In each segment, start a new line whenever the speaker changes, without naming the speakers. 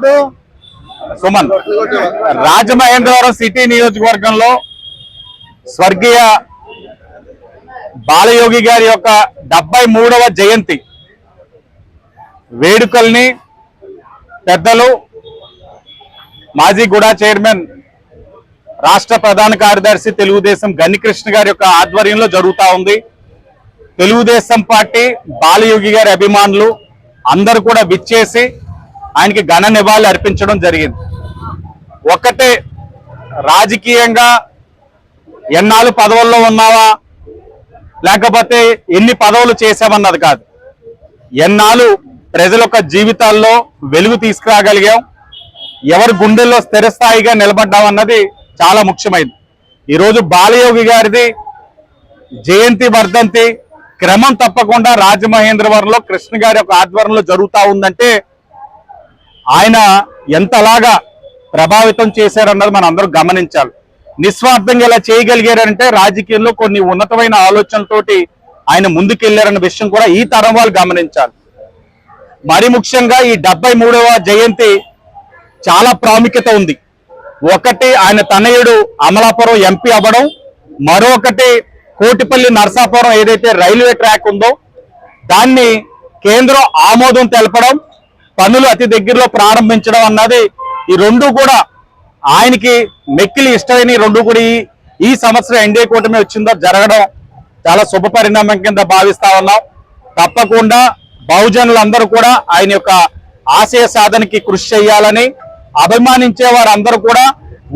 ఇప్పుడు సుమన్ రాజమహేంద్రవరం సిటీ నియోజకవర్గంలో స్వర్గీయ బాలయోగి గారి యొక్క డెబ్బై మూడవ జయంతి. వేడుకల్ని పెద్దలు మాజీ గుడా చైర్మన్ రాష్ట్ర ప్రధాన కార్యదర్శి తెలుగుదేశం గన్నికృష్ణ గారి యొక్క ఆధ్వర్యంలో జరుగుతూ ఉంది. తెలుగుదేశం పార్టీ బాలయోగి గారి అభిమానులు అందరూ కూడా విచ్చేసి ఆయనకి ఘన నివాళులు అర్పించడం జరిగింది. ఒక్కటే రాజకీయంగా ఎన్నాళ్ళు పదవుల్లో ఉన్నావా? లేకపోతే ఎన్ని పదవులు చేశామన్నది కాదు. ఎన్నాళ్ళు ప్రజల యొక్క జీవితాల్లో వెలుగు తీసుకురాగలిగాం ఎవరి గుండెల్లో స్థిరస్థాయిగా నిలబడ్డామన్నది చాలా ముఖ్యమైనది ఈరోజు బాలయోగి గారిది జయంతి వర్ధంతి క్రమం తప్పకుండా రాజమహేంద్రవరంలో కృష్ణ గారి యొక్క ఆధ్వర్యంలో జరుగుతూ ఉందంటే ఆయన ఎంతలాగా ప్రభావితం చేశారన్నది మనం అందరూ గమనించాలి. నిస్వార్థంగా ఇలా చేయగలిగారంటే రాజకీయంలో కొన్ని ఉన్నతమైన ఆలోచనలతోటి ఆయన ముందుకెళ్ళారన్న విషయం కూడా ఈ తరం వాళ్ళు గమనించాలి. మరి ముఖ్యంగా ఈ డెబ్బై మూడవ జయంతి చాలా ప్రాముఖ్యత ఉంది. ఒకటి ఆయన తనయుడు అమలాపురం ఎంపీ అవ్వడం మరొకటి కోటిపల్లి నర్సాపురం ఏదైతే రైల్వే ట్రాక్ ఉందో దాన్ని కేంద్రం ఆమోదం తెలపడం పనులు అతి దగ్గరలో ప్రారంభించడం అన్నది ఈ రెండు కూడా ఆయనకి మెక్కిలి ఇష్టమైన ఈ రెండు కూడా ఈ- ఈ సంవత్సరం ఎన్డీఏ కూటమి వచ్చిందో జరగడం చాలా శుభ పరిణామం కింద భావిస్తా ఉన్నాం. తప్పకుండా బహుజనులందరూ కూడా ఆయన యొక్క ఆశయ సాధనకి కృషి చేయాలని అభిమానించే వారందరూ కూడా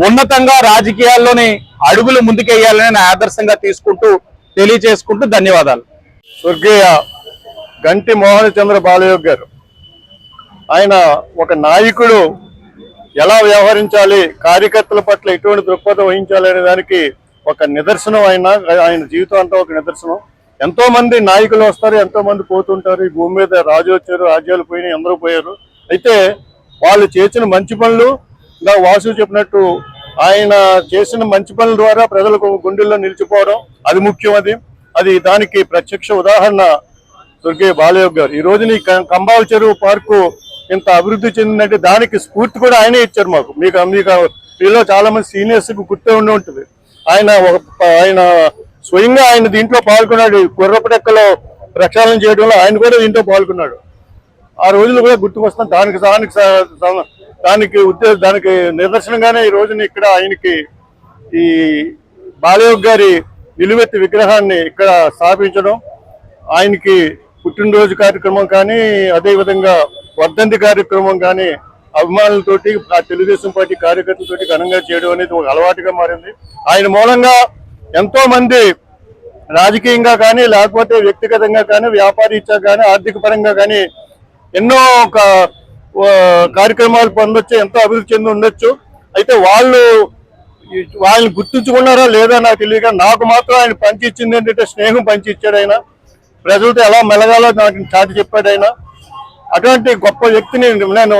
ఉన్నతంగా రాజకీయాల్లోని అడుగులు ముందుకెయ్యాలని నేను ఆదర్శంగా తీసుకుంటూ తెలియజేసుకుంటూ ధన్యవాదాలు.
స్వర్గీయ గంటి మోహన్ చంద్ర బాలయోగ్ గారు. ఆయన ఒక నాయకుడు ఎలా వ్యవహరించాలి కార్యకర్తల పట్ల ఎటువంటి దృక్పథం వహించాలి అనే దానికి ఒక నిదర్శనం ఆయన ఆయన జీవితం అంతా ఒక నిదర్శనం. ఎంతో మంది నాయకులు వస్తారు ఎంతో మంది పోతుంటారు ఈ భూమి మీద రాజు వచ్చారు రాజ్యాలు పోయినాయి అందరూ పోయారు. అయితే వాళ్ళు చేసిన మంచి పనులు ఇలా వాసు చెప్పినట్టు ఆయన చేసిన మంచి పనుల ద్వారా ప్రజలకు గుండెల్లో నిలిచిపోవడం అది ముఖ్యం అది. అది దానికి ప్రత్యక్ష ఉదాహరణ స్వర్గీయ బాలయోగ్ గారు. ఈ రోజున కంబాల చెరువు పార్కు ఇంత అభివృద్ధి చెందిందంటే దానికి స్ఫూర్తి కూడా ఆయనే ఇచ్చారు మాకు. మీకు మీకు మీలో చాలా మంది సీనియర్స్ గుర్తే ఉండి ఉంటుంది. ఆయన ఒక ఆయన స్వయంగా ఆయన దీంట్లో పాల్గొన్నాడు. ఈ కుర్రపటెక్కలో ప్రక్షాళన చేయడంలో ఆయన కూడా దీంట్లో పాల్గొన్నాడు. ఆ రోజులు కూడా గుర్తుకొస్తాం దానికి దానికి దానికి ఉద్దేశం దానికి నిదర్శనంగానే ఈ రోజున ఇక్కడ ఆయనకి ఈ బాలయోగ్ గారి నిలువెత్తి విగ్రహాన్ని ఇక్కడ స్థాపించడం ఆయనకి పుట్టినరోజు కార్యక్రమం కానీ అదేవిధంగా వర్ధంతి కార్యక్రమం కానీ అభిమానులతోటి ఆ తెలుగుదేశం పార్టీ కార్యకర్తలతోటి ఘనంగా చేయడం అనేది ఒక అలవాటుగా మారింది. ఆయన మూలంగా ఎంతో మంది రాజకీయంగా కానీ లేకపోతే వ్యక్తిగతంగా కానీ వ్యాపారీత్యా కానీ ఆర్థిక పరంగా కానీ ఎన్నో ఒక కార్యక్రమాలు పొందొచ్చు ఎంతో అభివృద్ధి చెంది ఉండొచ్చు. అయితే వాళ్ళు వాళ్ళని గుర్తించుకున్నారా లేదా నాకు తెలియక నాకు మాత్రం ఆయన పంచి ఇచ్చింది ఏంటంటే స్నేహం పంచి ఇచ్చాడు ఆయన. ప్రజలతో ఎలా మెలగాలో నాకు చాటి చెప్పాడు ఆయన. అటువంటి గొప్ప వ్యక్తిని నేను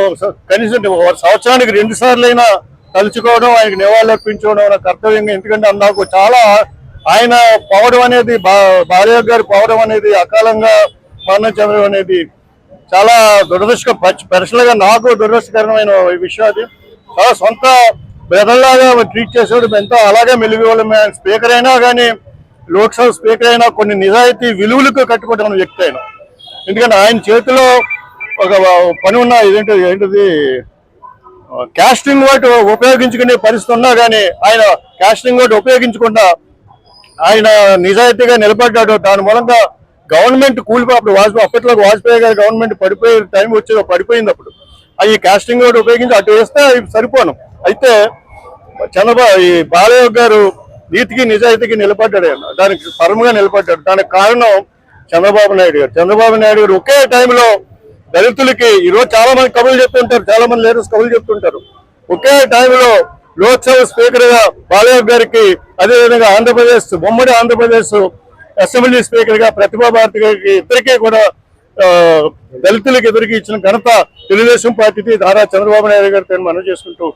కనీసం సంవత్సరానికి రెండు సార్లు అయినా తలుచుకోవడం ఆయనకి నివాళులర్పించుకోవడం నా కర్తవ్యంగా. ఎందుకంటే నాకు చాలా ఆయన పోవడం అనేది బా గారు పోవడం అనేది అకాలంగా మరణం చెందడం అనేది చాలా దురదృష్ట పర్సనల్గా నాకు దురదృష్టకరమైన విషయం అది. చాలా సొంత బ్రదర్లాగా ట్రీట్ చేసేవాడు. ఎంతో అలాగే మెలుగువాళ్ళం. స్పీకర్ అయినా కానీ లోక్సభ స్పీకర్ అయినా కొన్ని నిజాయితీ విలువలకు కట్టుకుంటున్న వ్యక్తి అయినా ఎందుకంటే ఆయన చేతిలో ఒక పని ఉన్న ఇదేంటి ఏంటిది? క్యాస్టింగ్ ఓటు ఉపయోగించుకునే పరిస్థితి ఉన్నా కానీ ఆయన క్యాస్టింగ్ ఓటు ఉపయోగించకుండా ఆయన నిజాయితీగా నిలబడ్డాడు. దాని మూలంగా గవర్నమెంట్ కూలిపోయి అప్పుడు వాజ్పేయి అప్పట్లో వాజ్పేయి గారు గవర్నమెంట్ పడిపోయే టైం వచ్చేది పడిపోయింది అప్పుడు. అవి కాస్టింగ్ కూడా ఉపయోగించి అటు వేస్తే అవి సరిపోను. అయితే చంద్రబాబు ఈ బాలయ్య గారు నీతికి నిజాయితీకి నిలబడ్డాడు. ఆయన దానికి పరముగా నిలబడ్డాడు. దానికి కారణం చంద్రబాబు నాయుడు గారు. చంద్రబాబు నాయుడు గారు ఒకే టైంలో దళితులకి ఈరోజు చాలా మంది కబుర్లు చెప్తుంటారు చాలా మంది లీడర్స్ కబుర్లు చెప్తుంటారు. ఒకే టైంలో లోక్సభ స్పీకర్గా బాలయ్య గారికి అదేవిధంగా ఆంధ్రప్రదేశ్ ఉమ్మడి ఆంధ్రప్రదేశ్ అసెంబ్లీ స్పీకర్గా ప్రతిభా భారతి గారికి ఇద్దరికీ కూడా దళితులకు ఎదురుకి ఇచ్చిన ఘనత తెలుగుదేశం పార్టీకి దారా చంద్రబాబు నాయుడు గారితో మనం చేసుకుంటూ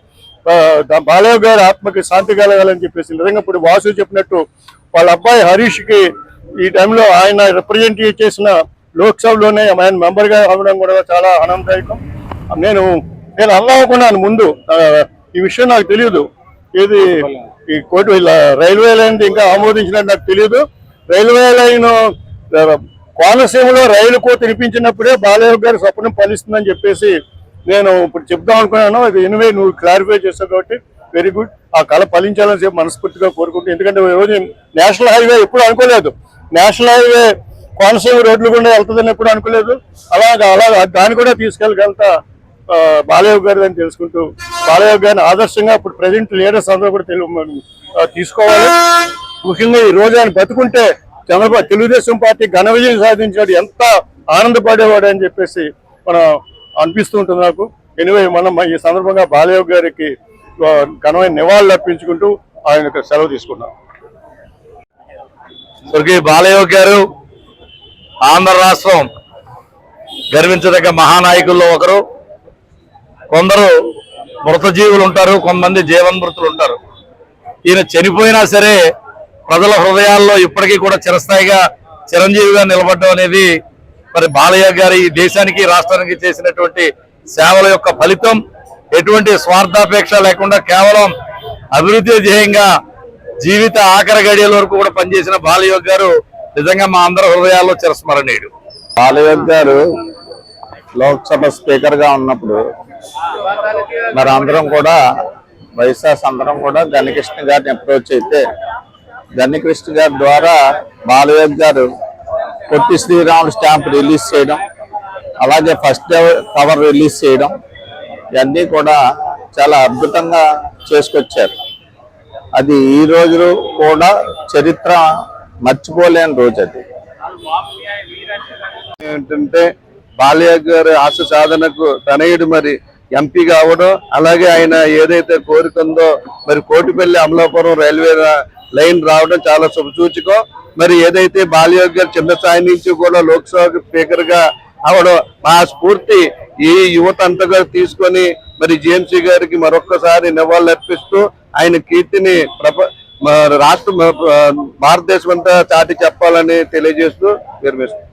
బాలయ్య గారి ఆత్మకి శాంతి కలగాలని చెప్పేసి నిజంగా ఇప్పుడు వాసు చెప్పినట్టు వాళ్ళ అబ్బాయి హరీష్కి ఈ టైంలో ఆయన రిప్రజెంట్ చేసిన లోక్సభలోనే ఆయన మెంబర్గా అవ్వడం కూడా చాలా ఆనందదాయకం. నేను నేను అల్లనుకున్నాను ముందు. ఈ విషయం నాకు తెలియదు ఇది ఈ కోటి ఇలా రైల్వే లైన్ ఇంకా ఆమోదించినట్టు నాకు తెలియదు రైల్వే లైన్ కోనసీమలో రైలు కోత వినిపించినప్పుడే బాలయ్య గారి స్వప్నం ఫలిస్తుందని చెప్పేసి నేను ఇప్పుడు చెప్దాం అనుకున్నాను. అది ఎనివే నువ్వు క్లారిఫై చేస్తావు కాబట్టి వెరీ గుడ్. ఆ కళ ఫలించాలని చెప్పి మనస్ఫూర్తిగా కోరుకుంటూ ఎందుకంటే ఈరోజు నేషనల్ హైవే ఎప్పుడు అనుకోలేదు. నేషనల్ హైవే కోనసీమ రోడ్లు గుండా వెళ్తుందని ఎప్పుడు అనుకోలేదు. అలాగా అలాగా దాన్ని కూడా తీసుకెళ్ళగలుగుతా బాలయ్య గారు అని తెలుసుకుంటూ బాలయ్య గారిని ఆదర్శంగా ఇప్పుడు ప్రజెంట్ లీడర్స్ అందరూ కూడా తీసుకోవాలి. ముఖ్యంగా ఈ రోజు ఆయన బతుకుంటే చంద్రబాబు తెలుగుదేశం పార్టీ ఘన విజయం సాధించాడు. ఎంత ఆనందపడేవాడు అని చెప్పేసి మనం అనిపిస్తూ ఉంటుంది నాకు. ఎనివే మనం ఈ సందర్భంగా బాలయ్య గారికి ఘనమైన నివాళులు అర్పించుకుంటూ ఆయన సెలవు తీసుకున్నాం.
స్వర్గీయ బాలయ్య గారు ఆంధ్ర రాష్ట్రం గర్వించదగ్గ మహానాయకుల్లో ఒకరు. కొందరు మృతజీవులు ఉంటారు కొంతమంది జీవన్మృతులు ఉంటారు. ఈయన చనిపోయినా సరే ప్రజల హృదయాల్లో ఇప్పటికీ కూడా చిరస్థాయిగా చిరంజీవిగా నిలబడడం అనేది మరి బాలయ్య గారి ఈ దేశానికి రాష్ట్రానికి చేసినటువంటి సేవల యొక్క ఫలితం. ఎటువంటి స్వార్థాపేక్ష లేకుండా కేవలం అభివృద్ధి ధ్యేయంగా జీవిత ఆఖరి గడియల వరకు కూడా పనిచేసిన బాలయోగ్ గారు నిజంగా మా అందరి హృదయాల్లో చిరస్మరణీయుడు.
బాలయ్య గారు లోక్సభ స్పీకర్గా ఉన్నప్పుడు మరి అందరం కూడా వైఎస్ఆర్స్ అందరం కూడా గన్నికృష్ణ గారిని అప్రోచ్ అయితే గణకృష్ణ గారి ద్వారా బాలయ్య గారు పొట్టి శ్రీరాములు స్టాంప్ రిలీజ్ చేయడం అలాగే ఫస్ట్ కవర్ రిలీజ్ చేయడం ఇవన్నీ కూడా చాలా అద్భుతంగా చేసుకొచ్చారు. అది ఈ రోజు కూడా చరిత్ర మర్చిపోలేని రోజు అది.
ఏంటంటే బాలయ్య గారి ఆశ సాధనకు తనయుడు మరి ఎంపీ కావడం అలాగే ఆయన ఏదైతే కోరికందో మరి కోటిపల్లి అమలాపురం రైల్వే లైన్ రావడం చాలా శుభసూచకం. మరి ఏదైతే బాలయోగ్ గారు చిన్న స్థాయి నుంచి కూడా లోక్సభ స్పీకర్గా అవడం మా స్ఫూర్తి ఈ యువత అంతగా తీసుకొని మరి జేఎంసీ గారికి మరొక్కసారి నివాళులు అర్పిస్తూ ఆయన కీర్తిని ప్రప రాష్ట్ర భారతదేశం అంతా చాటి చెప్పాలని తెలియజేస్తూ విరమిస్తున్నాం